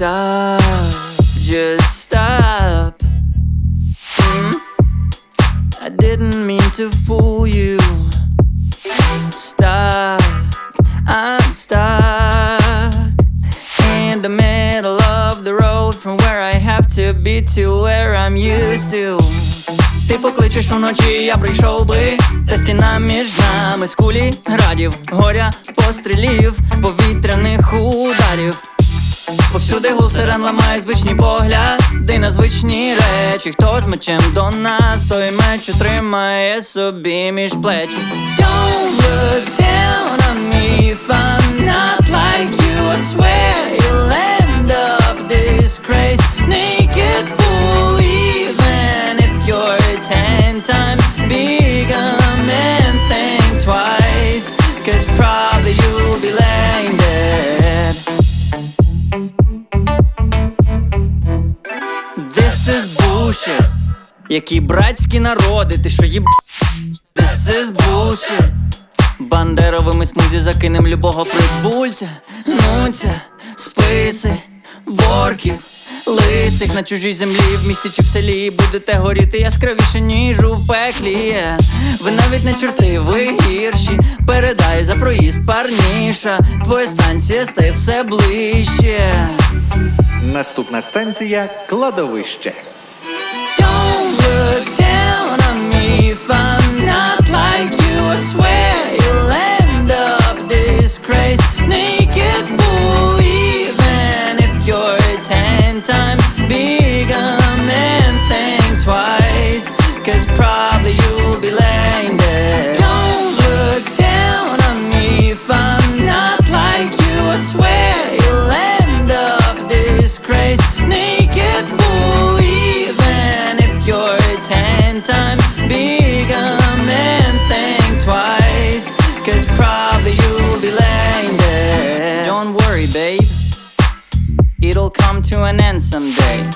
stop, just stop. Mm. I didn't mean to fool you. Stuck, I'm stuck in the middle of the road from where I have to be to where I'm used to. Ти покличеш уночі, я прийшов би, та стіна між нами з кулі градів, горя, пострілів, повітряних ударів. Повсюди гул сирен ламає звичні погляди на звичні речі. Хто з мечем до нас, той меч утримає собі між плечі. Don't look down on me Які братські народи, ти що їб... This is bullshit Бандеровими смузі закинем любого прибульця. Нуться, списи, ворків Лисих на чужій землі, в місті чи в селі Будете горіти яскравіше, ніж у пеклі. Ви навіть не чорти, ви гірші. Передай за проїзд парніша. Твоя станція стає все ближче. Наступна станція кладовище. If I'm not like you. I swear you'll end up disgraced, naked fool. Even if you're ten times bigger, man, think twice. Cause probably you'll be laying worry, babe. It'll come to an end someday.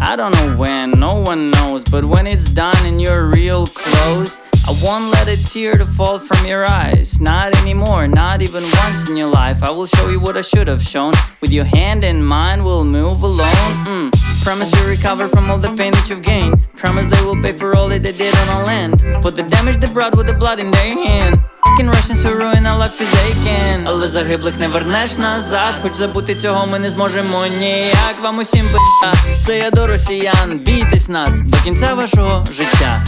I don't know when, no one knows, but when it's done and you're real close, I won't let a tear to fall from your eyes. Not anymore, not even once in your life. I will show you what I should have shown. With your hand in mine, we'll move alone. Mm. Promise you'll recover from all the pain that you've gained. Promise they will pay for all that they did on our land. For the damage they brought with the blood in their hand. Fucking Russians who ruin our lives cause they can Але загиблих не вернеш назад Хоч забути цього ми не зможемо ніяк. Вам усім пи***а Це я до росіян. Бійтесь нас до кінця вашого життя